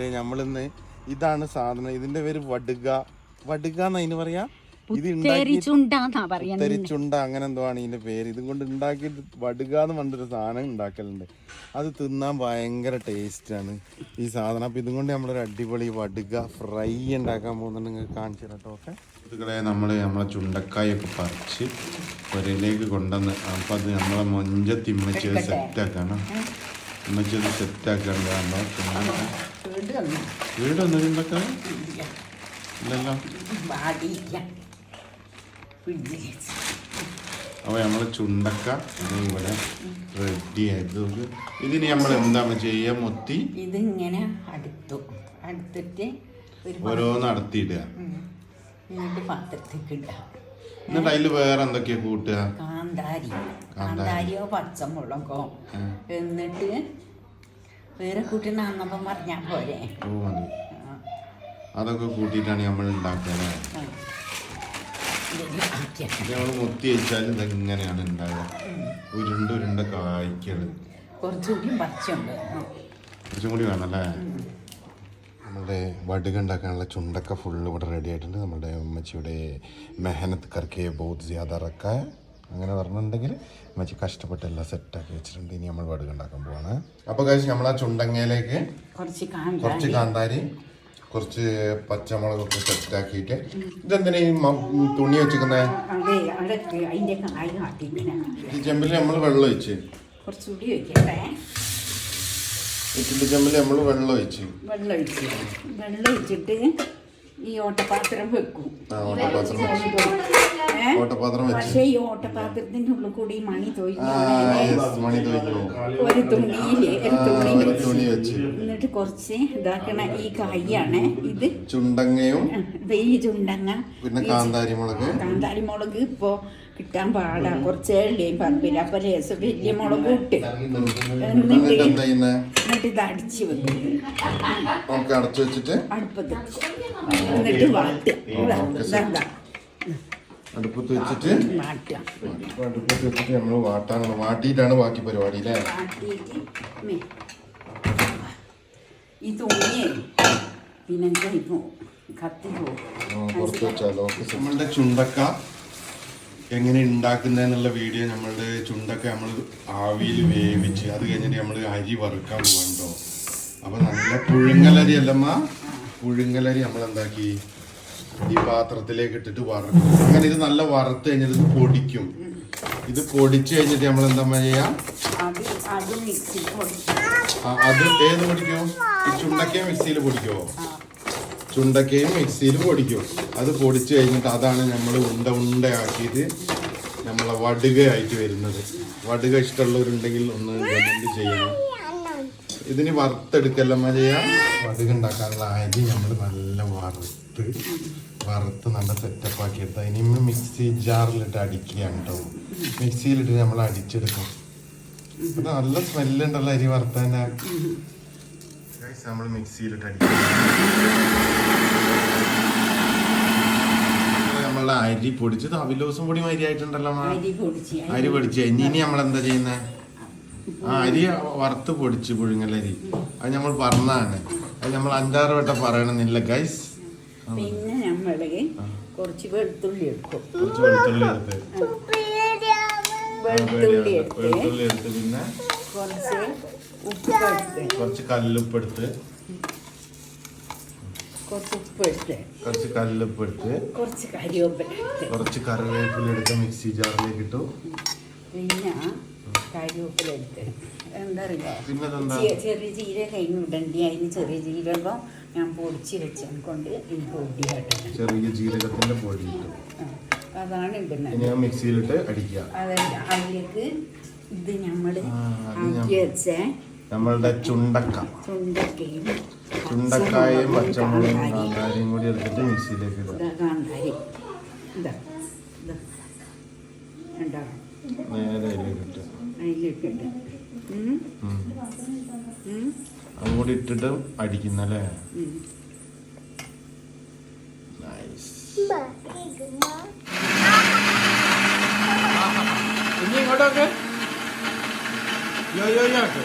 നമ്മളിന്ന് ഇതാണ് സാധനം. ഇതിന്റെ പേര് വടുക. വടുക എന്നതിന് പറയാ? ഇത് ഉണ്ടാക്കി ഉത്തരിച്ചുണ്ട അങ്ങനെ എന്തോ ആണ് ഇതിന്റെ പേര്. ഇതും കൊണ്ട് ഉണ്ടാക്കിയിട്ട് വടുക എന്ന് പറഞ്ഞൊരു സാധനം ഉണ്ടാക്കലുണ്ട്. അത് തിന്നാൻ ഭയങ്കര ടേസ്റ്റ് ആണ് ഈ സാധനം. അപ്പൊ ഇതും കൊണ്ട് നമ്മളൊരു അടിപൊളി വടുക ഫ്രൈ ഉണ്ടാക്കാൻ പോകുന്നുണ്ട്. നിങ്ങൾക്ക് കാണിച്ചു കേട്ടോ ഓക്കെ? ഇതുകളെ നമ്മൾ നമ്മളെ ചുണ്ടക്കായൊക്കെ പറിച്ച് ഒരയിലേക്ക് കൊണ്ടുവന്ന് അപ്പം അത് നമ്മളെ സെറ്റ് സെറ്റാക്കണം ഉമ്മച്ചി സെറ്റാക്കേണ്ടതാണോ വീട് ചുണ്ടക്ക ഇല്ലല്ലോ. അപ്പോൾ നമ്മൾ ചുണ്ടക്ക ഇത് ഇവിടെ റെഡി ആയിട്ട് ഇതിന് നമ്മൾ എന്താണ് ചെയ്യുക? മൊത്തി? ഇതിങ്ങനെ അടുത്തു. അടുത്തിട്ട് ഓരോന്ന് നടത്തിയിടുക ഉം. എന്നിട്ട് പാത്രത്തേക്ക് ഇടുക. എന്നിട്ട് അതിൽ വേറെ എന്തൊക്കെയാ കൂട്ടുക? കാന്താരി. കാന്താരിയോ പച്ചമുളകോ എന്നിട്ട് വേറെ കൂട്ടി നന്നപ്പം പറഞ്ഞാൽ പോരെ. അതൊക്കെ കൂട്ടിയിട്ടാണ് നമ്മൾ ഉണ്ടാക്കുന്നത് അല്ലേ ആ. ഇതിൽ ആക്കിയാ. ഇത് നമ്മൾ മുത്തി വെച്ചാൽ ഇതെങ്ങനെയാണ് ഉണ്ടാവുക? ഉരുണ്ട് ഉരുണ്ട കായ്ക്കൾ കുറച്ചുകൂടി പച്ചയുണ്ട്. കുറച്ചും കൂടി വേണമല്ലേ നമ്മുടെ വടുക ഉണ്ടാക്കാനുള്ള ചുണ്ടൊക്കെ ഫുള്ള് ഇവിടെ റെഡി ആയിട്ടുണ്ട്. നമ്മുടെ അമ്മച്ചിയുടെ മെഹനത്ത് കർക്കെ ബഹുത് ജ്യാദ റക്ക അങ്ങനെ പറഞ്ഞിട്ടുണ്ടെങ്കിൽ മച്ചി കഷ്ടപ്പെട്ട് എല്ലാം സെറ്റാക്കി വെച്ചിട്ടുണ്ട്. ഇനി നമ്മൾ വടുക ഉണ്ടാക്കാൻ പോവാണ്. അപ്പോൾ കഴിച്ച് നമ്മൾ ആ ചുണ്ടങ്ങയിലേക്ക് കുറച്ച് കാന്താരി. കുറച്ച് പച്ചമുളകൊക്കെ സെറ്റാക്കിയിട്ട് ഇതെന്തിനാ ഈ തുണി വെച്ചിരിക്കുന്നത് ഈ ചെമ്പിൽ നമ്മൾ വെള്ളം ഒഴിച്ച്. ഇഡ്ഡലി ചെമ്പിൽ നമ്മൾ വെള്ളം ഒഴിച്ച്. വെള്ളം ഒഴിച്ച്. വെള്ളം ഒഴിച്ചിട്ട് ഈ ഓട്ടപാത്രം വെക്കും. ആ ഓട്ടപാത്രം ഏ? ഓട്ടപാത്രം പക്ഷേ ഈ ഓട്ടപാത്രത്തിന്റെ ഉള്ളിൽ കൂടി മണി തൊഴിഞ്ഞു. ഒരു തുണിയിൽ ഒരു തുണി വെച്ച്. എന്നിട്ട് കുറച്ച് ഇതാക്കണ ഈ കായാണ് ഇത്. ചുണ്ടങ്ങയും ഇത് ഈ ചുണ്ടങ്ങ. പിന്നെ കാന്താരി മുളക് കാന്താരി മുളക് ഇപ്പോ കിട്ടാൻ പാടാ. കുറച്ച് എള്ളിയും പറമ്പില്ല അപ്പൊ രസം വലിയ മുളക് ഇട്ട്. എന്നിട്ട് എന്നിട്ട് ഇത് അടിച്ചു വെക്കും. അടച്ചു വെച്ചിട്ട്? അടുപ്പത്ത് എന്നിട്ട് വാട്ടുക. അടുപ്പത്ത് വെച്ചിട്ട് അടുപ്പത്ത് വെച്ചിട്ട് നമ്മൾ വാട്ടാണല്ലോ വാട്ടിയിട്ടാണ് ബാക്കി പരിപാടി അല്ലേ. ഈ തുണിയെ പിന്നെ കത്തി പുറത്ത് വെച്ചാലോ? നമ്മളുടെ ചുണ്ടക്ക എങ്ങനെ ഉണ്ടാക്കുന്നതെന്നുള്ള വീഡിയോ നമ്മളുടെ ചുണ്ടക്ക നമ്മൾ ആവിയിൽ വേവിച്ച് അത് കഴിഞ്ഞിട്ട് നമ്മൾ അരി വറുക്കാൻ പോകണ്ടോ അപ്പൊ നല്ല പുഴുങ്ങലരി അല്ലമ്മ പുഴുങ്ങലരി നമ്മൾ എന്താക്കി ഈ പാത്രത്തിലേക്ക് ഇട്ടിട്ട് വറക്കും അങ്ങനെ ഇത് നല്ല വറുത്ത് കഴിഞ്ഞിട്ട് ഇത് പൊടിക്കും. ഇത് പൊടിച്ച് കഴിഞ്ഞിട്ട് നമ്മൾ എന്താ ചെയ്യാം? അത് ഏത് പൊടിക്കും? ഈ ചുണ്ടക്കയും മിക്സിയിൽ പൊടിക്കുമോ ചുണ്ടക്കയും മിക്സിയിൽ പൊടിക്കും. അത് പൊടിച്ച് കഴിഞ്ഞിട്ട് അതാണ് നമ്മൾ ഉണ്ട ഉണ്ടയാക്കിയിട്ട് നമ്മളെ വടുകയായിട്ട് വരുന്നത്. വടുക ഇഷ്ടമുള്ളവരുണ്ടെങ്കിൽ ഒന്ന് ചെയ്യണം. ഇതിന് വറുത്തെടുക്കല്ലമ്മ ചെയ്യാം? വടുക ഉണ്ടാക്കാനുള്ള അരി നമ്മൾ നല്ല വറുത്ത് വറുത്ത് നല്ല സെറ്റപ്പ് ആക്കി എടുത്ത് ഇനിയും മിക്സി ജാറിലിട്ട് അടിക്കുകയാണ് കേട്ടോ മിക്സിയിലിട്ട് നമ്മൾ അടിച്ചെടുക്കും. ഇത് നല്ല സ്മെല്ലുണ്ടല്ലോ അരി വറുത്താൻ നമ്മൾ മിക്സിയിലിട്ട് അടിക്കും. നമ്മളുടെ അരി പൊടിച്ചത് അവിലോസും പൊടി അരി ആയിട്ടുണ്ടല്ലോ. അരി പൊടിച്ച് അരി പൊടിച്ച്. ഇനി ഇനി നമ്മൾ എന്താ ചെയ്യുന്നത് ആ അരി വറുത്ത് പൊടിച്ച് പുഴുങ്ങലരി അത് നമ്മൾ പറഞ്ഞാണ് അത് നമ്മൾ അഞ്ചാറ് വട്ടം പറയണമെന്നില്ല ഗൈസ് പിന്നെ നമ്മൾ കുറച്ച് വെളുത്തുള്ളി എടുക്കും. കുറച്ച് വെളുത്തുള്ളി എടുത്ത്. വെളുത്തുള്ളി വെളുത്തുള്ളി എടുത്ത് പിന്നെ കുറച്ച് ഉപ്പ് കുറച്ച് കല്ലുപ്പ് എടുത്ത് കുറച്ച് ഉപ്പ് എടുത്ത് കുറച്ച് കല്ലുപ്പ് എടുത്ത് കുറച്ച് കറിവേപ്പില കുറച്ച് കറിവേപ്പില എടുത്ത് മിക്സി ജാറിലേക്ക് ഇട്ടു. പിന്നെ എന്താ ചെറിയ ജീരകം കഴിഞ്ഞ്. ഇടണ്ടി അതിന് ചെറിയ ജീരകം ഞാൻ പൊടിച്ച് വെച്ചത് കൊണ്ട് ഈ പൊടിയായിട്ട് ചെറിയ ജീരകത്തിന്റെ പൊടി ഇട്ടു. അതാണ് ഇടുന്നത് ഇനി ആ മിക്സിയിലിട്ട് അടിക്കുക. അതല്ല അതിലേക്ക് ഇത് നമ്മൾ ആക്കി വെച്ച. നമ്മളുടെ ചുണ്ടക്ക. ചുണ്ടക്കയും ചുണ്ടക്കായും പച്ചമുളകും. കാന്താരിയും കൂടി എടുത്തിട്ട് മിക്സിയിലേക്ക് ഇടുക. ഇതാ കാന്താരി. ഇതാ. ഇതാ. കണ്ടോ? നേരെ അതിലേക്ക് ഇട്ട് അതിലേക്ക് ഇട്ട് ഉം, ഉം. ഉം, ഇട്ടിട്ട് അടിക്കുന്നല്ലേ? ഇനി ഇങ്ങോട്ടൊക്കെ. യോ യോ യോ ആക്ക്.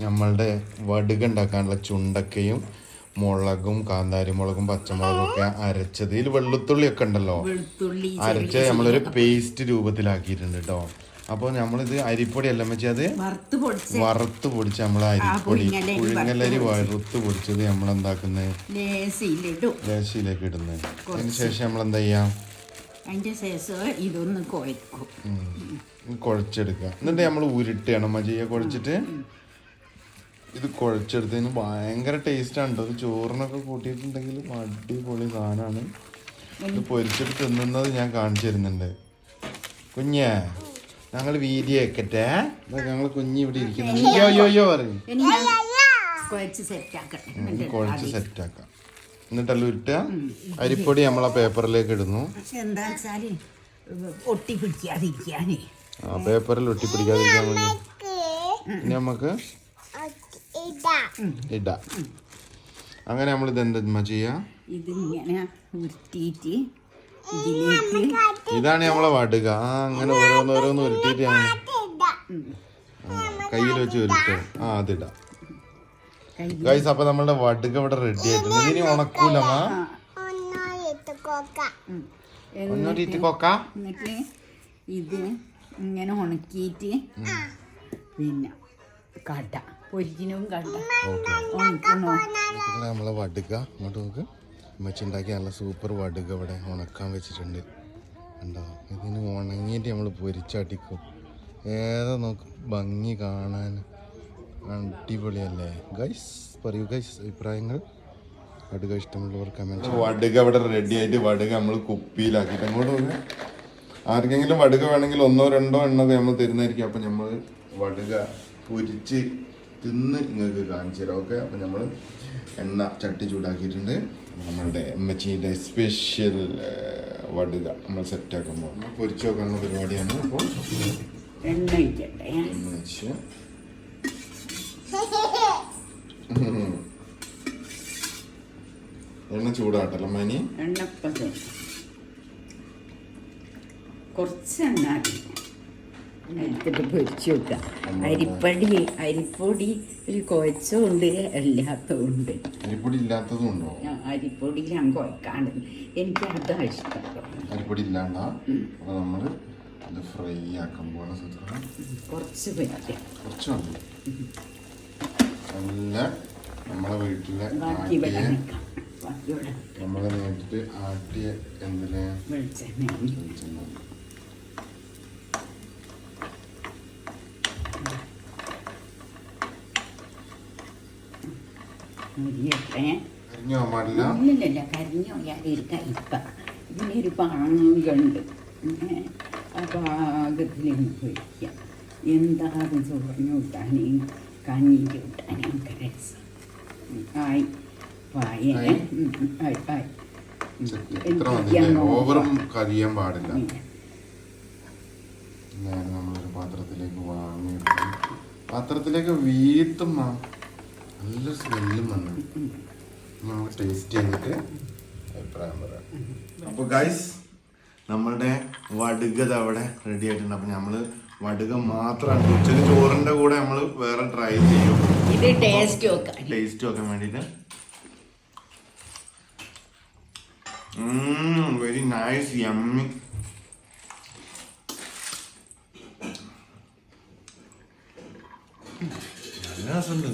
നമ്മളുടെ വടുക ഉണ്ടാക്കാനുള്ള ചുണ്ടക്കയും മുളകും കാന്താരി മുളകും പച്ചമുളകും ഒക്കെ അരച്ചത് ഇതിൽ വെള്ളത്തുള്ളി ഒക്കെ ഉണ്ടല്ലോ അരച്ച് നമ്മളൊരു പേസ്റ്റ് രൂപത്തിലാക്കിയിട്ടുണ്ട് കേട്ടോ അപ്പോൾ നമ്മളിത് അരിപ്പൊടി അല്ല വെച്ചാൽ അത്? വറുത്ത് പൊടിച്ച്. നമ്മളെ നമ്മൾ അരിപ്പൊടി പുഴുങ്ങലരി വറുത്ത് പൊടിച്ചത് നമ്മൾ എന്താക്കുന്നത് ലേശയിലേക്ക് ഇടുന്നത് അതിന് ശേഷം നമ്മൾ എന്താ ചെയ്യാം ശേഷം ഇതൊന്ന് കുഴക്കും. കുഴച്ചെടുക്കുക എന്നിട്ട് നമ്മൾ ഉരുട്ടുകയാണ് ചെയ്യുക കുഴച്ചിട്ട് ഇത് കുഴച്ചെടുത്തതിന് ഭയങ്കര ടേസ്റ്റാണ് കേട്ടോ അത് ചോറിനൊക്കെ കൂട്ടിയിട്ടുണ്ടെങ്കിൽ അടിപൊളി സാധനമാണ് ഇത് പൊരിച്ചിട്ട് തിന്നുന്നത് ഞാൻ കാണിച്ചു തരുന്നുണ്ട്. കുഞ്ഞേ ഞങ്ങൾ വീഡിയോ വെക്കട്ടെ. ഞങ്ങൾ കുഞ്ഞ് ഇവിടെ ഇരിക്കുന്നു. അയ്യോ അയ്യോ അയ്യോ പറയും. ഇനി ഞാൻ കുഴച്ച് സെറ്റാക്കാം എന്നിട്ടല്ല ഉരുട്ടുക അരിപ്പൊടി നമ്മൾ ആ പേപ്പറിലേക്ക് ഇടുന്നു എന്താ വെച്ചാൽ ഒട്ടി പിടിക്കാതിരിക്കാനേ ആ പേപ്പറിൽ ഒട്ടിപ്പിടിക്കാതിരിക്കാൻ വേണ്ടി. നമുക്ക് ഇടാം. അങ്ങനെ നമ്മൾ ഇത് എന്താ ചെയ്യാ? ഇതിങ്ങനെ ഉരുട്ടിയിട്ട് ഇതാണ് നമ്മളെ വടുക. ആ അങ്ങനെ ഓരോന്ന് ഓരോന്ന് ഉരുട്ടിയിട്ട് കയ്യിൽ വെച്ച് ഉരുട്ട്. ആ അതിടാം ഗൈസ് അപ്പൊ നമ്മളുടെ വടുക ഇവിടെ റെഡി ആയിട്ടുണ്ട്. ഇനി ഉണക്കൂലമ്മ കൊക്ക. എന്നിട്ട് ഇത് ഇങ്ങനെ ഉണക്കിയിട്ട് പിന്നെ കട പൊരിക്കണവും കണ്ട. നമ്മളെ വടുക. അങ്ങോട്ട് നോക്ക്. വെച്ചുണ്ടാക്കിയ നല്ല സൂപ്പർ വടുക ഇവിടെ ഉണക്കാൻ വെച്ചിട്ടുണ്ട്. ഉണ്ടോ ഇതിന് ഉണങ്ങിയിട്ട് നമ്മൾ പൊരിച്ചടിക്കും. ഏതാ നോക്ക്? ഭംഗി കാണാൻ അടിപൊളിയല്ലേ? ഗൈസ് പറയൂ ഗൈസ് അഭിപ്രായങ്ങൾ. വടുക ഇഷ്ടമുള്ളവർ കമന്റ് വടുക ഇവിടെ റെഡി ആയിട്ട് വടുക നമ്മൾ കുപ്പിയിലാക്കിയിട്ട് അങ്ങോട്ട് നോക്ക്. ആർക്കെങ്കിലും വടുക വേണമെങ്കിൽ ഒന്നോ രണ്ടോ എണ്ണത് നമ്മൾ തരുന്നതായിരിക്കും. അപ്പം നമ്മൾ വടുക പൊരിച്ച് തിന്ന് നിങ്ങൾക്ക് കാണിച്ചു തരാം ഓക്കെ അപ്പം നമ്മൾ എണ്ണ ചട്ടി ചൂടാക്കിയിട്ടുണ്ട്. നമ്മളുടെ എമ്മച്ചീന്റെ സ്പെഷ്യൽ വടുക നമ്മൾ സെറ്റാക്കുമ്പോൾ പൊരിച്ചു വെക്കാനുള്ള പരിപാടിയാണ്. അപ്പോൾ എണ്ണ എണ്ണ വെച്ച് എണ്ണ ചൂടാട്ടല്ലോ മനി എണ്ണപ്പത് കുറച്ച് എണ്ണ. എടുത്തിട്ട് പൊരിച്ചു വെക്കുക. അരിപ്പടി അരിപ്പൊടി ഒരു കുഴച്ചമുണ്ട് അല്ലാത്തതുണ്ട്. അരിപ്പൊടി ഇല്ലാത്തതും ഉണ്ടോ? അരിപ്പൊടി ഞാൻ കുഴക്കാണ്ട് എനിക്ക് അതാ ഇഷ്ടം. അരിപ്പൊടി ഇല്ലാണ്ട? നമ്മൾ ഇത് ഫ്രൈ ആക്കുമ്പോൾ കുറച്ച് കുറച്ച് മതി. നല്ല നമ്മളെ വീട്ടിലെ നമ്മളെ നേരിട്ട് ആട്ടിയ എന്തിനാ? വെളിച്ചെണ്ണ. പാടില്ല ഇല്ലില്ല കരിഞ്ഞു പോയാലിരിക്കാം ഇപ്പം. ഇതിനൊരു പാങ്ങുണ്ട്. ആ പാകത്തിൽ പൊരിക്കാം എന്താ അത് ചോറിന് കൂട്ടാനും കഞ്ഞിക്ക് കൂട്ടാനും ഒക്കെ രസം. ആയി. ഓവറും കരിയാൻ പാടില്ല. നമ്മളൊരു പാത്രത്തിലേക്ക് വാങ്ങി പാത്രത്തിലേക്ക് വീത്തും നല്ല സ്മെല്ലും വന്നു. നമ്മൾ ടേസ്റ്റ് ചെയ്തിട്ട് അഭിപ്രായം പറയാം. അപ്പോൾ ഗൈസ് നമ്മളുടെ വടുകത് അവിടെ റെഡി ആയിട്ടുണ്ട്. അപ്പം നമ്മൾ വടുക മാത്രമാണ്. ഉച്ചയ്ക്ക് ചോറിന്റെ കൂടെ നമ്മൾ വേറെ ട്രൈ ചെയ്യും. ഇത് ടേസ്റ്റ് നോക്കാൻ വേണ്ടിയിട്ട്. വെരി നൈസ് യമ്മി നല്ല രസമുണ്ട്